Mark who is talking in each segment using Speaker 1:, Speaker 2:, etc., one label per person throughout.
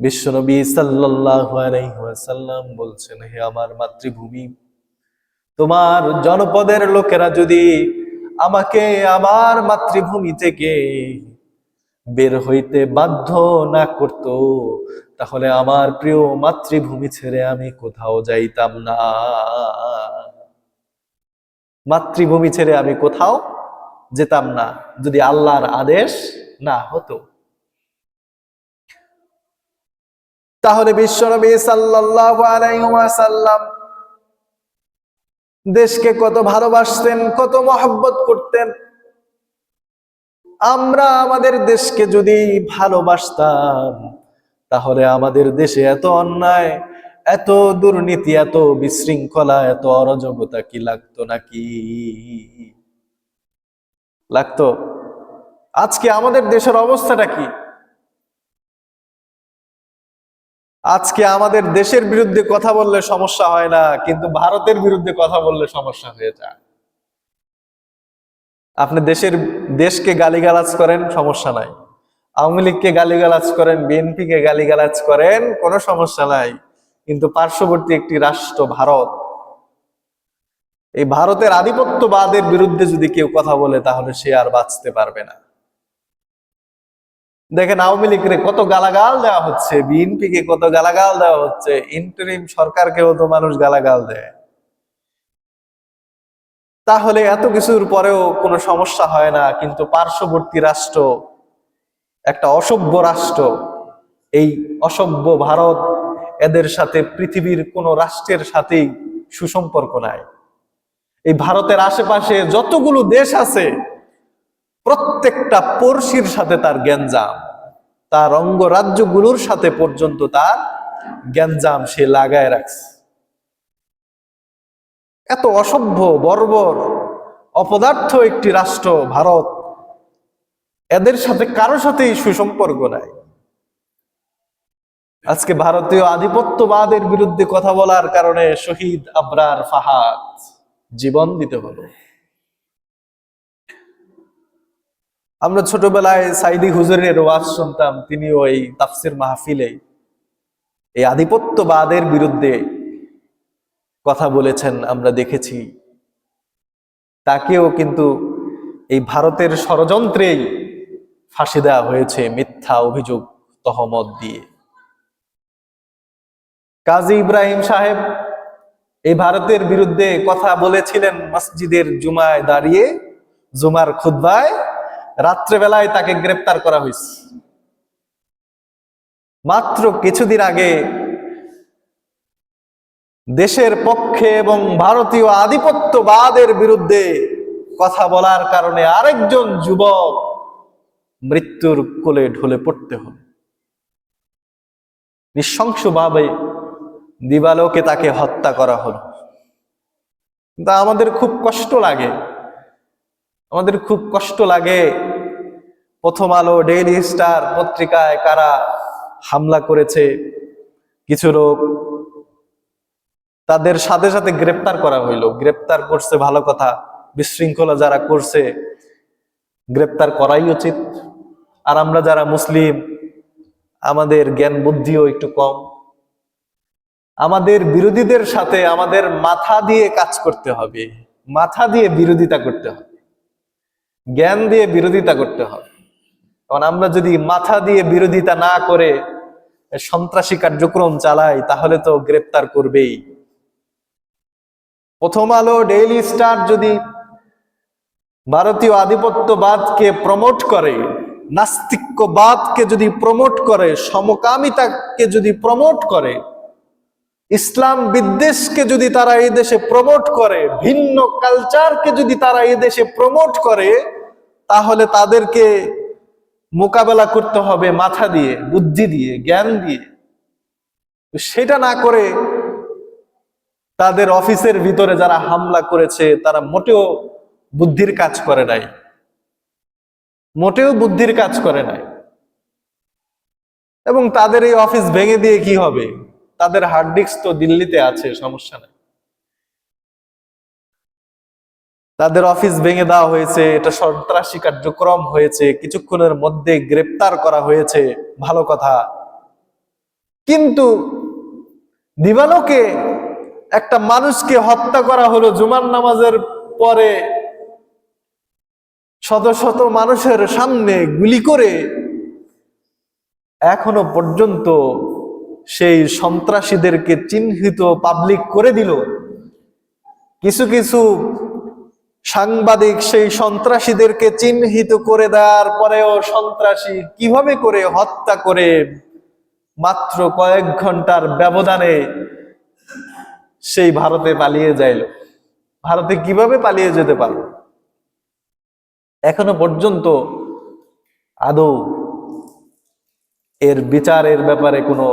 Speaker 1: বিশ্বনবী আলাইহি বলছেন, হে আমার মাতৃভূমি, তোমার জনপদের লোকেরা যদি আমাকে আমার মাতৃভূমি থেকে বের হইতে বাধ্য না করত, তাহলে আমার প্রিয় মাতৃভূমি ছেড়ে আমি কোথাও যাইতাম না। মাতৃভূমি ছেড়ে আমি কোথাও যেতাম না, যদি আল্লাহর আদেশ না হতো। তাহলে বিশ্বনবী সাল্লাল্লাহু আলাইহি দেশকে কত ভালোবাসতেন, কত মহব্বত করতেন। আমরা আমাদের দেশকে যদি ভালোবাসতাম, তাহলে আমাদের দেশে এত অন্যায়, এত দুর্নীতি, এত বিশৃঙ্খলা, এত অরাজকতা কি লাগতো নাকি? লাগতো? আজকে আমাদের দেশের অবস্থাটা কি? আজকে আমাদের দেশের বিরুদ্ধে কথা বললে সমস্যা হয় না, কিন্তু ভারতের বিরুদ্ধে কথা বললে সমস্যা হয়ে যায়। আপনি দেশের, দেশকে গালিগালাজ করেন, সমস্যা নাই। আওয়ামী লীগকে গালিগালাজ করেন বিএনপি বিএনপিকে গালিগালাজ করেন, কোনো সমস্যা নাই। কিন্তু পার্শ্ববর্তী একটি রাষ্ট্র ভারত, এই ভারতের আধিপত্যবাদের বিরুদ্ধে যদি কেউ কথা বলে, তাহলে সে আর বাঁচতে পারবে না। দেখেন আওয়ামী লীগরে কত গালাগাল দেওয়া হচ্ছে বিএনপি কে কত গালাগাল দেওয়া হচ্ছে ইন্টারিম সরকারকেও তো মানুষ গালাগাল দেয়। তাহলে এত কিছুর পরেও কোনো সমস্যা হয় না, কিন্তু পার্শ্ববর্তী রাষ্ট্র, একটা অসভ্য রাষ্ট্র, এই অসভ্য ভারত এদের সাথে পৃথিবীর কোন রাষ্ট্রের সাথেই সুসম্পর্ক নাই। এই ভারতের আশেপাশে যতগুলো দেশ আছে প্রত্যেকটা পড়শির সাথে তার জ্ঞানজাম তার অঙ্গরাজ্যগুলোর সাথে পর্যন্ত তার জ্ঞানজাম সে লাগায় রাখছে। এত অসভ্য, বর্বর, অপদার্থ একটি রাষ্ট্র ভারত, এদের সাথে কারও সাথেই সুসম্পর্ক নাই। আজকে ভারতীয় আধিপত্যবাদের বিরুদ্ধে কথা বলার কারণে শহীদ আবরার ফাহাদ জীবন দিতে হলো। আমরা ছোটবেলায় সাইদি হুজুরের ওয়াজ শুনতাম তিনি ওই তাফসির মাহফিলে। এই আধিপত্যবাদের বিরুদ্ধে কথা বলেছেন, আমরা দেখেছি। তাকেও কিন্তু এই ভারতের ষড়যন্ত্রেই ফাঁসি দেওয়া হয়েছে মিথ্যা অভিযোগ, তহমত দিয়ে। কাজী ইব্রাহিম সাহেব এই ভারতের বিরুদ্ধে কথা বলেছিলেন, মসজিদের জুমায় দাঁড়িয়ে, জুমার খুদ্বায় রাত্রেবেলায় তাকে গ্রেপ্তার করা হয়েছে। মাত্র কিছুদিন আগে দেশের পক্ষে এবং ভারতীয় আধিপত্যবাদের বিরুদ্ধে কথা বলার কারণে আরেকজন যুবক মৃত্যুর কোলে ঢলে পড়তে হল। নৃশংসভাবে দিবালোকে তাকে হত্যা করা হলো। কিন্তু আমাদের খুব কষ্ট লাগে। আমাদের খুব কষ্ট লাগে প্রথম আলো ডেইলি স্টার পত্রিকায় কারা হামলা করেছে, কিছু লোক তাদের সাথে সাথে গ্রেপ্তার করা হইল। গ্রেপ্তার করছে ভালো কথা, বিশৃঙ্খলা যারা করছে, গ্রেপ্তার করাই উচিত। আর আমরা যারা মুসলিম, আমাদের জ্ঞান বুদ্ধিও একটু কম। আমাদের বিরোধীদের সাথে আমাদের মাথা দিয়ে কাজ করতে হবে। মাথা দিয়ে বিরোধিতা করতে হবে। জ্ঞান দিয়ে বিরোধিতা করতে হবে। কারণ আমরা যদি মাথা দিয়ে বিরোধিতা না করে সন্ত্রাসী কার্যক্রম চালাই, তাহলে তো গ্রেপ্তার করবেই। প্রথম আলো ডেইলি স্টার যদি ভারতীয় আধিপত্যবাদকে প্রমোট করে নাস্তিক্যবাদকে যদি প্রমোট করে, সমকামিতাকে যদি প্রমোট করে, ইসলাম বিদ্বেষকে যদি তারা এই দেশে প্রমোট করে, ভিন্ন কালচারকে যদি তারা এই দেশে প্রমোট করে, তাহলে তাদেরকে মোকাবেলা করতে হবে মাথা দিয়ে, বুদ্ধি দিয়ে, জ্ঞান দিয়ে। সেটা না করে তাদের অফিসের ভিতরে যারা হামলা করেছে, তারা মোটেও বুদ্ধির কাজ করে নাই। মোটেও বুদ্ধির কাজ করে নাই। এবং তাদের এই অফিস ভেঙে দিয়ে কি হবে? তাদের হার্ড ডিস্ক তো দিল্লিতে আছে, সমস্যা নেই। তাদের অফিস ভেঙে দেওয়া হয়েছে, এটা সন্ত্রাসী কার্যক্রম হয়েছে, কিছুক্ষণের মধ্যে গ্রেপ্তার করা হয়েছে। ভালো কথা। কিন্তু দিবালোকে একটা মানুষকে হত্যা করা হলো, জুমার নামাজের পরে শত শত মানুষের সামনে গুলি করে, এখনও পর্যন্ত সেই সন্ত্রাসীদেরকে চিহ্নিত পাবলিক করে দিল। কিছু কিছু সাংবাদিক সেই সন্ত্রাসীদেরকে চিহ্নিত করে দেওয়ার পরেও সন্ত্রাসী কীভাবে করে হত্যা করে? মাত্র কয়েক ঘণ্টার ব্যবধানে সেই ভারতে পালিয়ে যাইল। ভারতে কীভাবে পালিয়ে যেতে পারল? এখনও পর্যন্ত আদৌ এর বিচারের ব্যাপারে কোনো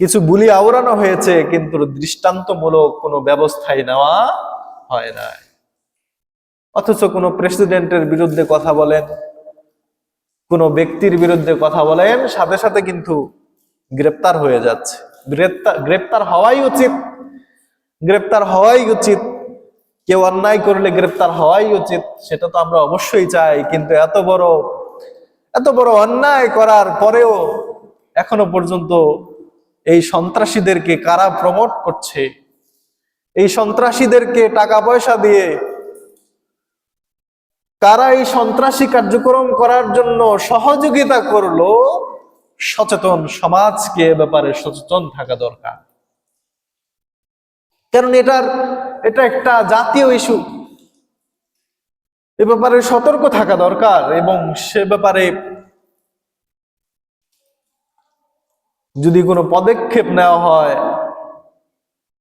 Speaker 1: কিছু বুলি আওড়ানো হয়েছে, কিন্তু দৃষ্টান্তমূলক কোনো ব্যবস্থাই নেওয়া হয় না অথচ কোনো প্রেসিডেন্টের বিরুদ্ধে কথা বলেন, কোনো ব্যক্তির বিরুদ্ধে কথা বলেন, সাথে সাথে কিন্তু গ্রেপ্তার হয়ে যাচ্ছে। গ্রেপ্তার গ্রেপ্তার হওয়াই উচিত। গ্রেপ্তার হওয়াই উচিত। কেউ অন্যায় করলে গ্রেপ্তার হওয়াই উচিত, সেটা তো আমরা অবশ্যই চাই, কিন্তু এত বড় এত বড় অন্যায় করার পরেও এখনও পর্যন্ত এই সন্ত্রাসীদেরকে কারা প্রমোট করছে? এই সন্ত্রাসীদেরকে টাকা পয়সা দিয়ে কারা এই সন্ত্রাসী কার্যক্রম করার জন্য সহযোগিতা করল, সচেতন সমাজকে ব্যাপারে সচেতন থাকা দরকার। কারণ এটার, এটা একটা জাতীয় ইস্যু। এ ব্যাপারে সতর্ক থাকা দরকার এবং সে ব্যাপারে যদি কোনো পদক্ষেপ নেওয়া হয়,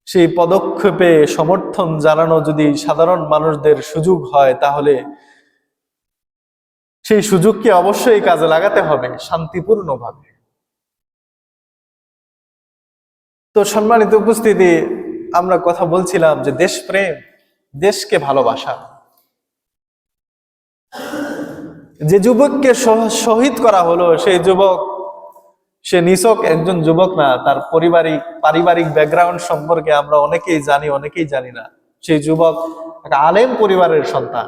Speaker 1: সেই পদক্ষেপে সমর্থন জানানো যদি সাধারণ মানুষদের সুযোগ হয়, তাহলে সেই সুযোগকে অবশ্যই কাজে লাগাতে হবে, শান্তিপূর্ণভাবে। তো সম্মানিত উপস্থিতি, আমরা কথা বলছিলাম যে দেশপ্রেম, দেশকে ভালোবাসা। যে যুবককে শহীদ করা হলো, সেই যুবক, সে নিছক একজন যুবক না, তার পারিবারিক পারিবারিক ব্যাকগ্রাউন্ড সম্পর্কে আমরা অনেকেই জানি অনেকেই জানি না। সেই যুবক একটা আলেম পরিবারের সন্তান।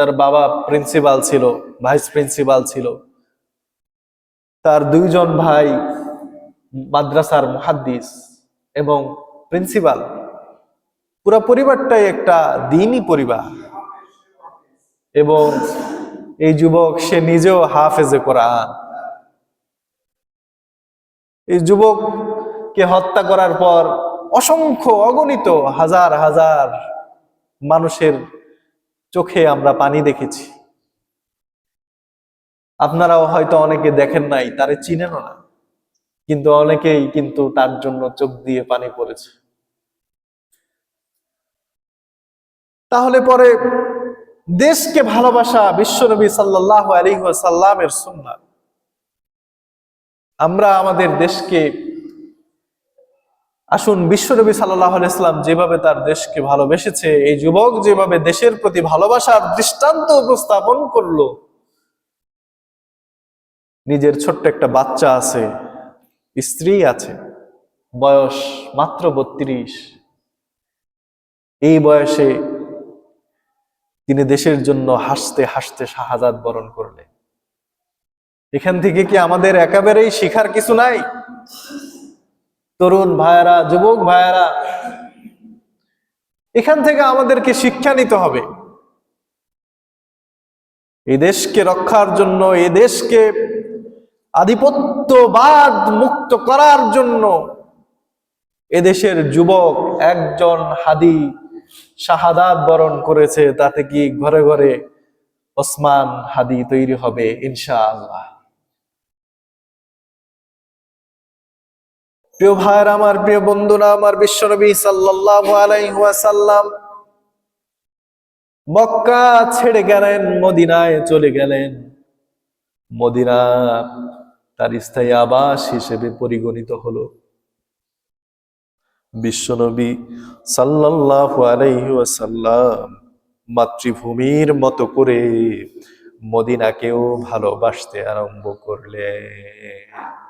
Speaker 1: তার বাবা প্রিন্সিপাল ছিল, ভাইস প্রিন্সিপাল ছিল। তার দুইজন ভাই মাদ্রাসার মুহাদ্দিস এবং প্রিন্সিপাল। পুরো পরিবারটাই একটা দিনই পরিবার। এবং এই যুবক, সে নিজেও হাফেজে কোরআন। এই যুবককে হত্যা করার পর অসংখ্য অগণিত হাজার হাজার মানুষের চোখে আমরা পানি দেখেছি। আপনারাও হয়তো অনেকে দেখেন নাই, তারে চিনেনও না। কিন্তু অনেকেই কিন্তু তার জন্য চোখ দিয়ে পানি পড়েছে। তাহলে পরে দেশকে ভালোবাসা বিশ্বনবী সাল্লাহ আলী সাল্লামের সুন্নাত। আমরা আমাদের দেশকে আসুন বিশ্বনবী সাল্লাহ ইসলাম যেভাবে তার দেশকে ভালোবেসেছে, এই যুবক যেভাবে দেশের প্রতি ভালোবাসার দৃষ্টান্ত উপস্থাপন করল, নিজের ছোট্ট একটা বাচ্চা আছে, স্ত্রী আছে, বয়স মাত্র বত্রিশ। এই বয়সে তিনি দেশের জন্য হাসতে হাসতে শাহাদাত বরণ করলেন। এখান থেকে কি আমাদের একেবারেই শিখার কিছু নাই? তরুণ ভাইয়ারা, যুবক ভাইয়ারা, এখান থেকে আমাদেরকে শিক্ষা নিতে হবে। এই দেশকে রক্ষার জন্য, এই দেশকে আধিপত্যবাদ মুক্ত করার জন্য এদেশের যুবক একজন হাদি শাহাদাত বরণ করেছে, তাতে কি ঘরে ঘরে ওসমান হাদি তৈরি হবে, ইনশাআল্লাহ। প্রিয় ভাইয়ের, আমার প্রিয় বন্ধুরা, আমার বিশ্বনবী সাল্লাল্লাহু আলাইহি মক্কা ছেড়ে গেলেন, মদিনায় চলে গেলেন। মদিনা তার স্থায়ী আবাস হিসেবে পরিগণিত হলো। বিশ্বনবী সাল্লাল্লাহু আলাইহি মাতৃভূমির মতো করে মদিনাকেও ভালোবাসতে আরম্ভ করলেন।